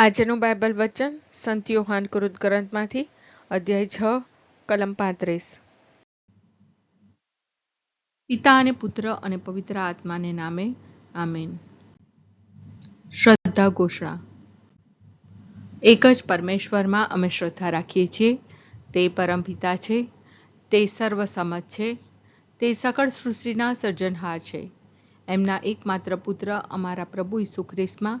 આજનું બાઇબલ વચન, સંત યોહાન કૃત ગ્રંથમાંથી, અધ્યાય છ, કલમ પાંત્રીસ. પિતા અને પુત્ર અને પવિત્ર આત્માને નામે, આમેન. શ્રદ્ધા ઘોષણા. એક જ પરમેશ્વરમાં અમે શ્રદ્ધા રાખીએ છીએ, તે પરમપિતા છે, તે સર્વસમત છે, તે સકળ સૃષ્ટિના સર્જનહાર છે. એમના એકમાત્ર પુત્ર અમારા પ્રભુ ઈસુ ખ્રિસ્તમાં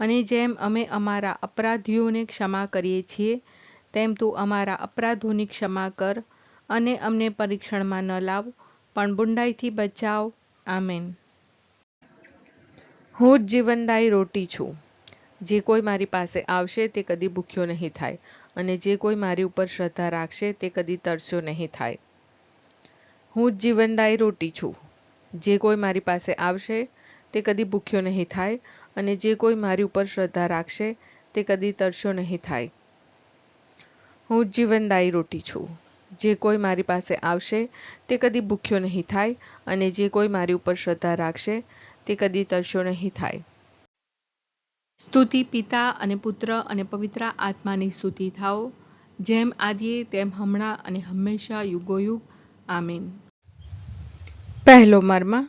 અને જેમ અમે અમારા અપરાધીઓને ક્ષમા કરીએ છીએ, તેમ તું અમારા અપરાધોની ક્ષમા કર અને અમને પરીક્ષણમાં ન લાવ, પણ બુંડાઈથી બચાવ. આમેન. હું જ જીવનદાયી રોટી છું. જે કોઈ મારી પાસે આવશે તે કદી ભૂખ્યો નહીં થાય અને જે કોઈ મારી ઉપર શ્રદ્ધા રાખશે તે કદી તરસ્યો નહીં થાય. હું જ જીવનદાયી રોટી છું. જે કોઈ મારી પાસે આવશે તે કદી ભૂખ્યો નહીં થાય અને જે કોઈ મારી ઉપર શ્રદ્ધા રાખશે, તે કદી તરસ્યો નહીં થાય. હું જીવનદાયી રોટી છું. જે કોઈ મારી પાસે આવશે, તે કદી ભૂખ્યો નહીં થાય અને જે કોઈ મારી ઉપર શ્રદ્ધા રાખશે, તે કદી તરસ્યો નહીં થાય. સ્તુતિ પિતા અને પુત્ર અને પવિત્ર આત્માની સ્તુતિ થાઓ. જેમ આદિએ, તેમ હમણાં અને હંમેશા યુગોયુગ. આમીન. પહેલો મર્મ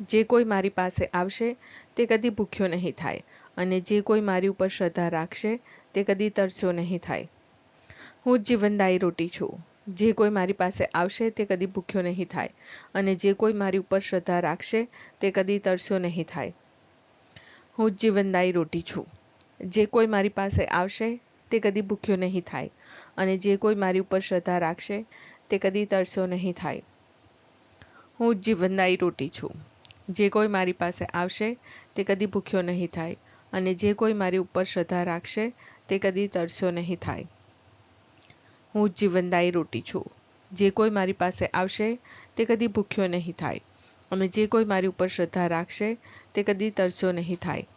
જે કોઈ મારી પાસે આવશે, તે કદી ભૂખ્યો નહીં થાય અને જે કોઈ મારી ઉપર શ્રદ્ધા રાખશે, તે કદી તરસ્યો નહીં થાય. હું જીવનદાયી રોટી છું. જે કોઈ મારી પાસે આવશે, તે કદી ભૂખ્યો નહીં થાય અને જે કોઈ મારી ઉપર શ્રદ્ધા રાખશે, તે કદી તરસ્યો નહીં થાય. હું જીવનદાયી રોટી છું. જે કોઈ મારી પાસે આવશે, તે કદી ભૂખ્યો નહીં થાય અને જે કોઈ મારી ઉપર શ્રદ્ધા રાખશે, તે કદી તરસ્યો નહીં થાય. હું જીવનદાયી રોટી છું. જે કોઈ મારી પાસે આવશે, તે કદી ભૂખ્યો નહીં થાય. અને જે કોઈ મારી ઉપર શ્રદ્ધા રાખશે, તે કદી તરસ્યો નહીં થાય. હું જ જીવનદાયી રોટી છું. જે કોઈ મારી પાસે આવશે, તે કદી ભૂખ્યો નહીં થાય. અને જે કોઈ મારી ઉપર શ્રદ્ધા રાખશે, તે કદી તરસ્યો નહીં થાય.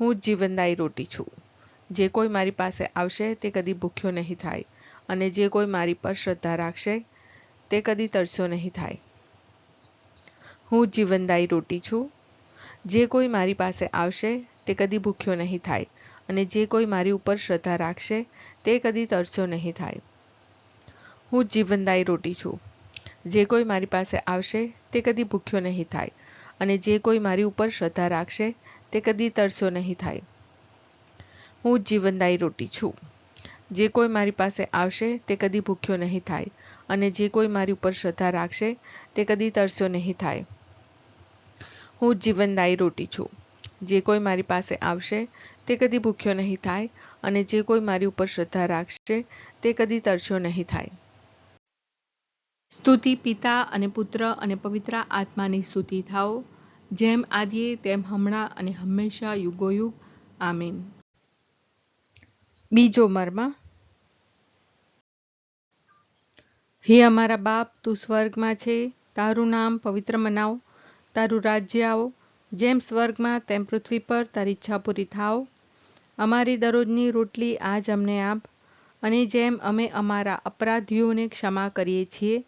હું જ જીવનદાયી રોટી છું. જે કોઈ મારી પાસે આવશે, તે કદી ભૂખ્યો નહીં થાય. અને જે કોઈ મારી પર શ્રદ્ધા રાખશે, તે કદી તરસ્યો નહીં થાય. હું જીવનદાયી રોટી છું. જે કોઈ મારી પાસે આવશે, તે કદી ભૂખ્યો નહીં થાય અને જે કોઈ મારી ઉપર શ્રદ્ધા રાખશે, તે કદી તરસ્યો નહીં થાય. હું જીવનદાયી રોટી છું. જે કોઈ મારી પાસે આવશે, તે કદી ભૂખ્યો નહીં થાય અને જે કોઈ મારી ઉપર શ્રદ્ધા રાખશે, તે કદી તરસ્યો નહીં થાય. હું જીવનદાયી રોટી છું. જે કોઈ મારી પાસે આવશે, તે કદી ભૂખ્યો નહીં થાય અને જે કોઈ મારી ઉપર શ્રદ્ધા રાખશે, તે કદી તરસ્યો નહીં થાય. હું જીવનદાયી રોટી છું. જે કોઈ મારી પાસે આવશે, તે કદી ભૂખ્યો નહીં થાય અને જે કોઈ મારી ઉપર શ્રદ્ધા રાખશે, તે કદી તરસ્યો નહીં થાય. સ્તુતિ પિતા અને પુત્ર અને પવિત્ર આત્માની સ્તુતિ થાઓ. જેમ આદિએ, તેમ હમણાં અને હંમેશા યુગોયુગ. આમીન. બીજો મર્મ. હે અમારા બાપ, તું સ્વર્ગમાં છે. તારું નામ પવિત્ર મનાવ. તારું રાજ્ય આવો. જેમ સ્વર્ગમાં, તેમ પૃથ્વી પર તારી ઈચ્છા પૂરી થાવ અમારી દરરોજની રોટલી આજ અમને આપ. અને જેમ અમે અમારા અપરાધીઓને ક્ષમા કરીએ છીએ,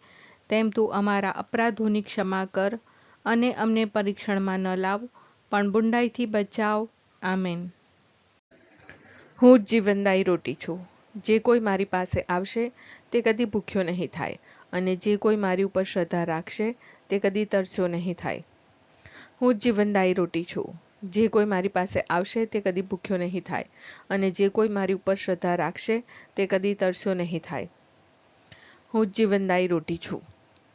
તેમ તું અમારા અપરાધોની ક્ષમા કર અને અમને પરીક્ષણમાં ન લાવ, પણ બુંડાઈથી બચાવ. આમેન. હું જ જીવનદાયી રોટી છું. જે કોઈ મારી પાસે આવશે, તે કદી ભૂખ્યો નહીં થાય. અને જે કોઈ મારી ઉપર શ્રદ્ધા રાખશે, તે કદી તરસ્યો નહીં થાય. હું જ જીવનદાયી રોટી છું. જે કોઈ મારી પાસે આવશે, તે કદી ભૂખ્યો નહીં થાય. અને જે કોઈ મારી ઉપર શ્રદ્ધા રાખશે, તે કદી તરસ્યો નહીં થાય. હું જ જીવનદાયી રોટી છું.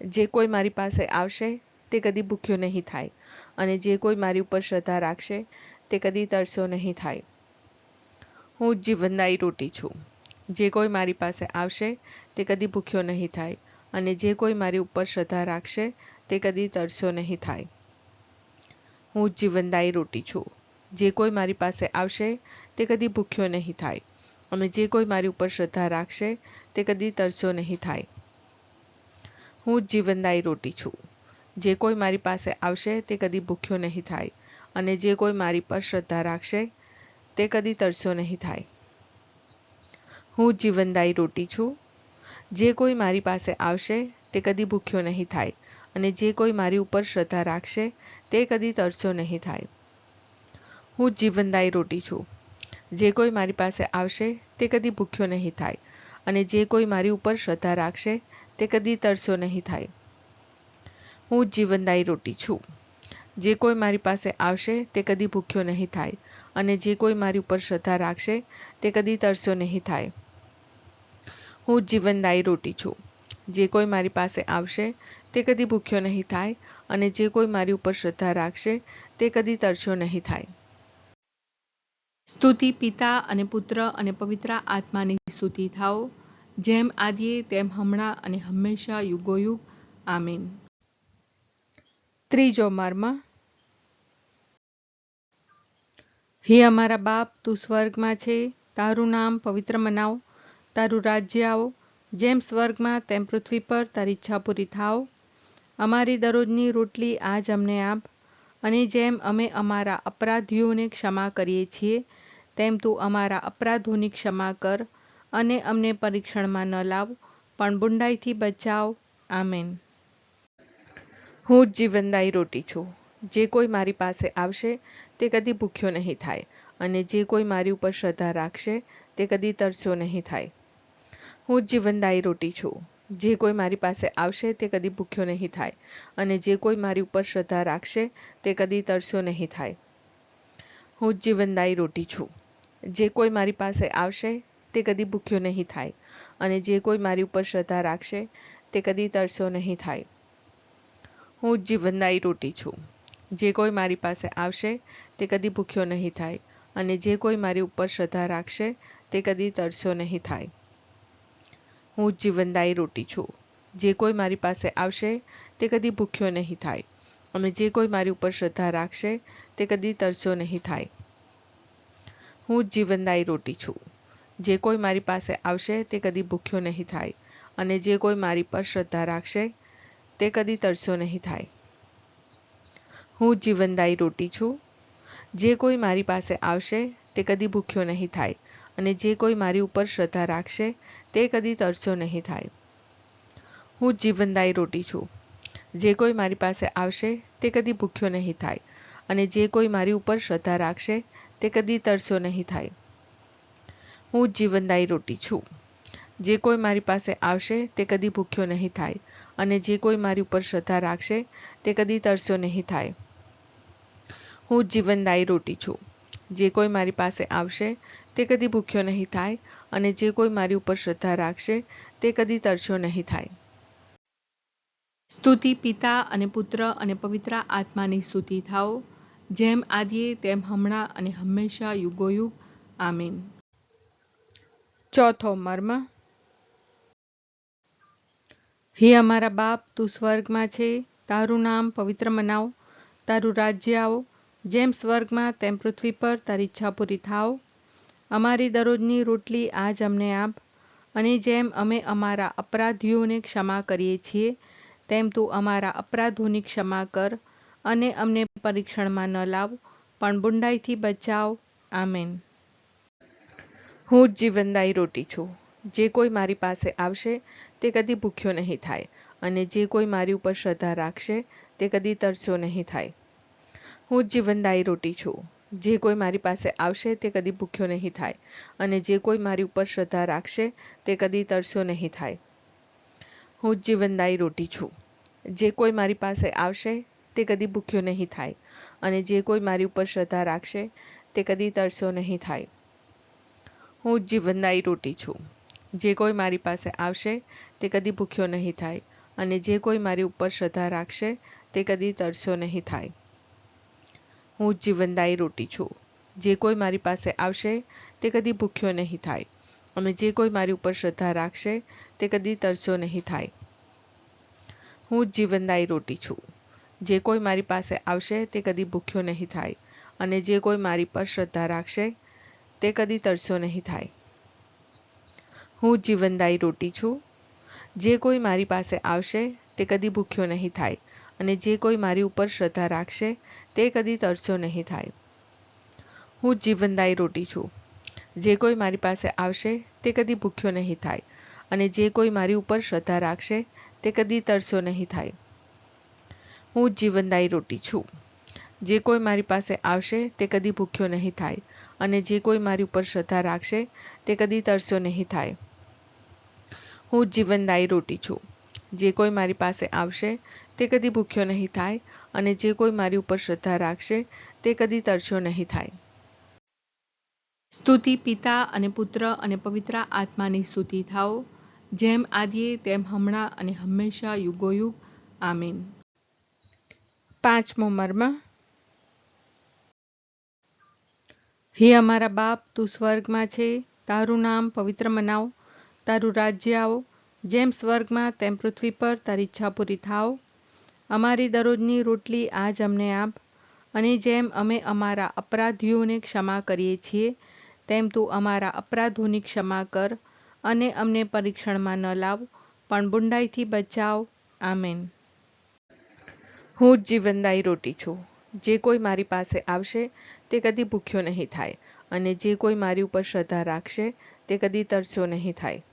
જે કોઈ મારી પાસે આવશે, તે કદી ભૂખ્યો નહીં થાય. અને જે કોઈ મારી ઉપર શ્રદ્ધા રાખશે, તે કદી તરસ્યો નહીં થાય. હું જ જીવનદાયી રોટી છું. જે કોઈ મારી પાસે આવશે, તે કદી ભૂખ્યો નહીં થાય. અને જે કોઈ મારી ઉપર શ્રદ્ધા રાખશે, તે કદી તરસ્યો નહીં થાય. હું જ જીવનદાયી રોટી છું. જે કોઈ મારી પાસે આવશે, તે કદી ભૂખ્યો નહીં થાય. અને જે કોઈ મારી ઉપર શ્રદ્ધા રાખશે, તે કદી તરસ્યો નહીં થાય. હું જ જીવનદાયી રોટી છું. જે કોઈ મારી પાસે આવશે, તે કદી ભૂખ્યો નહીં થાય. અને જે કોઈ મારી પર શ્રદ્ધા રાખશે, તે કદી તરસ્યો નહીં થાય. હું જ જીવનદાયી રોટી છું. જે કોઈ મારી પાસે આવશે, તે કદી ભૂખ્યો નહીં થાય. અને જે કોઈ મારી ઉપર શ્રદ્ધા રાખશે, તે કદી તરસ્યો નહીં થાય. હું જીવનદાયી રોટી છું. જે કોઈ મારી પાસે આવશે, તે કદી ભૂખ્યો નહીં થાય. અને જે કોઈ મારી ઉપર શ્રદ્ધા રાખશે, તે કદી તરસ્યો નહીં થાય. હું જીવનદાયી રોટી છું. જે કોઈ મારી પાસે આવશે, તે કદી ભૂખ્યો નહીં થાય. અને જે કોઈ મારી ઉપર શ્રદ્ધા રાખશે, તે કદી તરસ્યો નહીં થાય. હું જીવનદાયી રોટી છું. જે કોઈ મારી પાસે આવશે, તે કદી ભૂખ્યો નહીં થાય અને જે કોઈ મારી ઉપર શ્રદ્ધા રાખશે, તે કદી તરસ્યો નહીં થાય. સ્તુતિ પિતા અને પુત્ર અને પવિત્ર આત્માની સ્તુતિ થાઓ. જેમ આદિએ, તેમ હમણાં અને હંમેશા યુગોયુગ. આમીન. ત્રીજો મર્મ. હે અમારા બાપ, તું સ્વર્ગમાં છે. તારું નામ પવિત્ર મનાવ. તારું રાજ્ય આવો. જેમ સ્વર્ગમાં તેમ પૃથ્વી પર તારી ઈચ્છા પૂરી થાવ અમારી દરરોજની રોટલી આજ અમને આપ. અને જેમ અમે અમારા અપરાધીઓને ક્ષમા કરીએ છીએ, તેમ તું અમારા અપરાધોની ક્ષમા કર અને અમને પરીક્ષણમાં ન લાવ, પણ બુંડાઈથી બચાવ. આમેન. હું જ જીવનદાયી રોટી છું. જે કોઈ મારી પાસે આવશે, તે કદી ભૂખ્યો નહીં થાય. અને જે કોઈ મારી ઉપર શ્રદ્ધા રાખશે, તે કદી તરસ્યો નહીં થાય. હું જ જીવનદાયી રોટી છું. જે કોઈ મારી પાસે આવશે, તે કદી ભૂખ્યો નહીં થાય. અને જે કોઈ મારી ઉપર શ્રદ્ધા રાખશે, તે કદી તરસ્યો નહીં થાય. હું જ જીવનદાયી રોટી છું. જે કોઈ મારી પાસે આવશે, તે કદી ભૂખ્યો નહીં થાય. અને જે કોઈ મારી ઉપર શ્રદ્ધા રાખશે, તે કદી તરસ્યો નહીં થાય. હું જ જીવનદાયી રોટી છું. જે કોઈ મારી પાસે આવશે, તે કદી ભૂખ્યો નહીં થાય. અને જે કોઈ મારી ઉપર શ્રદ્ધા રાખશે, તે કદી તરસ્યો નહીં થાય. હું જ જીવનદાયી રોટી છું. જે કોઈ મારી પાસે આવશે, તે કદી ભૂખ્યો નહીં થાય. અને જે કોઈ મારી ઉપર શ્રદ્ધા રાખશે, તે કદી તરસ્યો નહીં થાય. હું જ જીવનદાયી રોટી છું. જે કોઈ મારી પાસે આવશે, તે કદી ભૂખ્યો નહીં થાય. અને જે કોઈ મારી પર શ્રદ્ધા રાખશે, તે કદી તરસ્યો નહીં થાય. હું જીવનદાયી રોટી છું. જે કોઈ મારી પાસે આવશે, તે કદી ભૂખ્યો નહીં થાય. અને જે કોઈ મારી ઉપર શ્રદ્ધા રાખશે, તે કદી તરસ્યો નહીં થાય. હું જીવનદાયી રોટી છું. જે કોઈ મારી પાસે આવશે, તે કદી ભૂખ્યો નહીં થાય. અને જે કોઈ મારી ઉપર શ્રદ્ધા રાખશે, તે કદી તરસ્યો નહીં થાય. હું જીવનદાયી રોટી છું. જે કોઈ મારી પાસે આવશે, તે કદી ભૂખ્યો નહીં થાય. અને જે કોઈ મારી ઉપર શ્રદ્ધા રાખશે, તે કદી તરસ્યો નહીં થાય. હું જીવનદાયી રોટી છું. જે કોઈ મારી પાસે આવશે, તે કદી ભૂખ્યો નહીં થાય અને જે કોઈ મારી ઉપર શ્રદ્ધા રાખશે, તે કદી તરસ્યો નહીં થાય. સ્તુતિ પિતા અને પુત્ર અને પવિત્ર આત્માની સ્તુતિ થાઓ, જેમ આદિએ તેમ હમણાં અને હંમેશા યુગોયુગ. આમીન. ચોથો મર્મ. હે અમારા બાપ, તું સ્વર્ગમાં છે, તારું નામ પવિત્ર મનાવ, તારું રાજ્ય આવો જેમ સ્વર્ગમાં તેમ પૃથ્વી પર તારી ઈચ્છા પૂરી થાવ અમારી દરરોજની રોટલી આજ અમને આપ. અને જેમ અમે અમારા અપરાધીઓને ક્ષમા કરીએ છીએ, તેમ તું અમારા અપરાધોની ક્ષમા કર અને અમને પરીક્ષણમાં ન લાવ, પણ બુંડાઈથી બચાવ. આમેન. હું જ જીવનદાયી રોટી છું. જે કોઈ મારી પાસે આવશે, તે કદી ભૂખ્યો નહીં થાય. અને જે કોઈ મારી ઉપર શ્રદ્ધા રાખશે, તે કદી તરસ્યો નહીં થાય. હું જ જીવનદાયી રોટી છું. જે કોઈ મારી પાસે આવશે, તે કદી ભૂખ્યો નહીં થાય. અને જે કોઈ મારી ઉપર શ્રદ્ધા રાખશે, તે કદી તરસ્યો નહીં થાય. હું જ જીવનદાયી રોટી છું. જે કોઈ મારી પાસે આવશે, તે કદી ભૂખ્યો નહીં થાય. અને જે કોઈ મારી ઉપર શ્રદ્ધા રાખશે, તે કદી તરસ્યો નહીં થાય. હું જ જીવનદાયી રોટી છું. જે કોઈ મારી પાસે આવશે, તે કદી ભૂખ્યો નહીં થાય. અને જે કોઈ મારી ઉપર શ્રદ્ધા રાખશે, તે કદી તરસ્યો નહીં થાય. હું જીવનદાયી રોટી છું. જે કોઈ મારી પાસે આવશે, તે કદી ભૂખ્યો નહીં થાય. અને જે કોઈ મારી ઉપર શ્રદ્ધા રાખશે, તે કદી તરસ્યો નહીં થાય. હું જીવનદાયી રોટી છું. જે કોઈ મારી પાસે આવશે, તે કદી ભૂખ્યો નહીં થાય. અને જે કોઈ મારી પર શ્રદ્ધા રાખશે, તે કદી તરસ્યો નહીં થાય. હું જીવનદાયી રોટી છું. જે કોઈ મારી પાસે આવશે, તે કદી ભૂખ્યો નહીં થાય. અને જે કોઈ મારી ઉપર શ્રદ્ધા રાખશે, તે કદી તરસ્યો નહીં થાય. હું જીવનદાયી રોટી છું. જે કોઈ મારી પાસે આવશે, તે કદી ભૂખ્યો નહીં થાય. અને જે કોઈ મારી ઉપર શ્રદ્ધા રાખશે, તે કદી તરસ્યો નહીં થાય. હું જીવનદાયી રોટી છું. જે કોઈ મારી પાસે આવશે, તે કદી ભૂખ્યો નહીં થાય. અને જે કોઈ મારી ઉપર શ્રદ્ધા રાખશે, તે કદી તરસ્યો નહીં થાય. હું જીવનદાયી રોટી છું. જે કોઈ મારી પાસે આવશે, તે કદી ભૂખ્યો નહીં થાય અને જે કોઈ મારી ઉપર શ્રદ્ધા રાખશે, તે કદી તરસ્યો નહીં થાય. સ્તુતિ પિતા અને પુત્ર અને પવિત્ર આત્માની સ્તુતિ થાઓ, જેમ આદિએ તેમ હમણાં અને હંમેશા યુગોયુગ. આમીન. પાંચમો મર્મ. હે અમારા બાપ, તું સ્વર્ગમાં છે, તારું નામ પવિત્ર મનાવ, તારું રાજ્ય આવો જેમ સ્વર્ગમાં તેમ પૃથ્વી પર તારી ઈચ્છા પૂરી થાવ અમારી દરરોજની રોટલી આજ અમને આપ. અને જેમ અમે અમારા અપરાધીઓને ક્ષમા કરીએ છીએ, તેમ તું અમારા અપરાધોની ક્ષમા કર અને અમને પરીક્ષણમાં ન લાવ, પણ બુંડાઈથી બચાવ. આમેન. હું જ જીવનદાયી રોટી છું. જે કોઈ મારી પાસે આવશે, તે કદી ભૂખ્યો નહીં થાય. અને જે કોઈ મારી ઉપર શ્રદ્ધા રાખશે, તે કદી તરસ્યો નહીં થાય.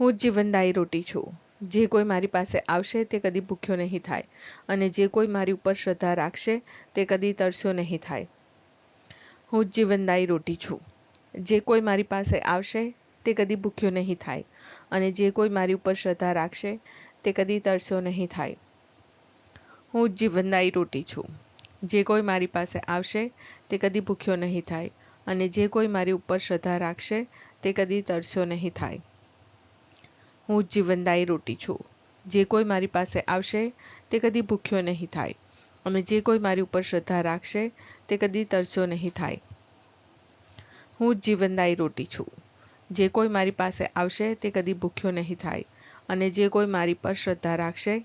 હું જ જીવનદાયી રોટી છું. જે કોઈ મારી પાસે આવશે, તે કદી ભૂખ્યો નહીં થાય. અને જે કોઈ મારી ઉપર શ્રદ્ધા રાખશે, તે કદી તરસ્યો નહીં થાય. હું જ જીવનદાયી રોટી છું. જે કોઈ મારી પાસે આવશે, તે કદી ભૂખ્યો નહીં થાય. અને જે કોઈ મારી ઉપર શ્રદ્ધા રાખશે, તે કદી તરસ્યો નહીં થાય. હું જ જીવનદાયી રોટી છું. જે કોઈ મારી પાસે આવશે, તે કદી ભૂખ્યો નહીં થાય. અને જે કોઈ મારી ઉપર શ્રદ્ધા રાખશે, તે કદી તરસ્યો નહીં થાય. હું જીવનદાયી રોટી છું. જે કોઈ મારી પાસે આવશે, તે કદી ભૂખ્યો નહીં થાય. અને જે કોઈ મારી ઉપર શ્રદ્ધા રાખશે, તે કદી તરસ્યો નહીં થાય. હું જીવનદાયી રોટી છું. જે કોઈ મારી પાસે આવશે, તે કદી ભૂખ્યો નહીં થાય. અને જે કોઈ મારી પર શ્રદ્ધા રાખશે,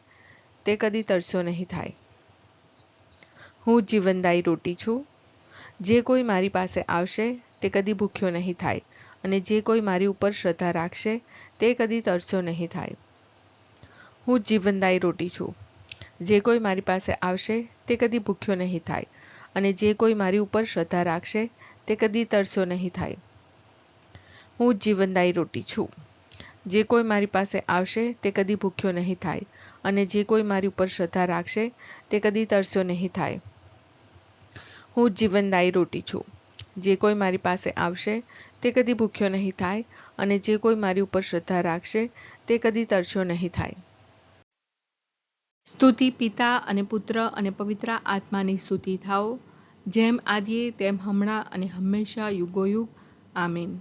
તે કદી તરસ્યો નહીં થાય. હું જીવનદાયી રોટી છું. જે કોઈ મારી પાસે આવશે, તે કદી ભૂખ્યો નહીં થાય. અને જે કોઈ મારી ઉપર શ્રદ્ધા રાખશે, તે કદી તરસ્યો નહીં થાય. હું જીવનદાયી રોટી છું. જે કોઈ મારી પાસે આવશે, તે કદી ભૂખ્યો નહીં થાય. અને જે કોઈ મારી ઉપર શ્રદ્ધા રાખશે, તે કદી તરસ્યો નહીં થાય. હું જીવનદાયી રોટી છું. જે કોઈ મારી પાસે આવશે, તે કદી ભૂખ્યો નહીં થાય. અને જે કોઈ મારી ઉપર શ્રદ્ધા રાખશે, તે કદી તરસ્યો નહીં થાય. હું જીવનદાયી રોટી છું. જે કોઈ મારી પાસે આવશે, તે કદી ભૂખ્યો નહીં થાય અને જે કોઈ મારી ઉપર શ્રદ્ધા રાખશે, તે કદી તરસ્યો નહીં થાય. સ્તુતિ પિતા અને પુત્ર અને પવિત્ર આત્માની સ્તુતિ થાઓ, જેમ આદિએ તેમ હમણાં અને હંમેશા યુગોયુગ. આમીન.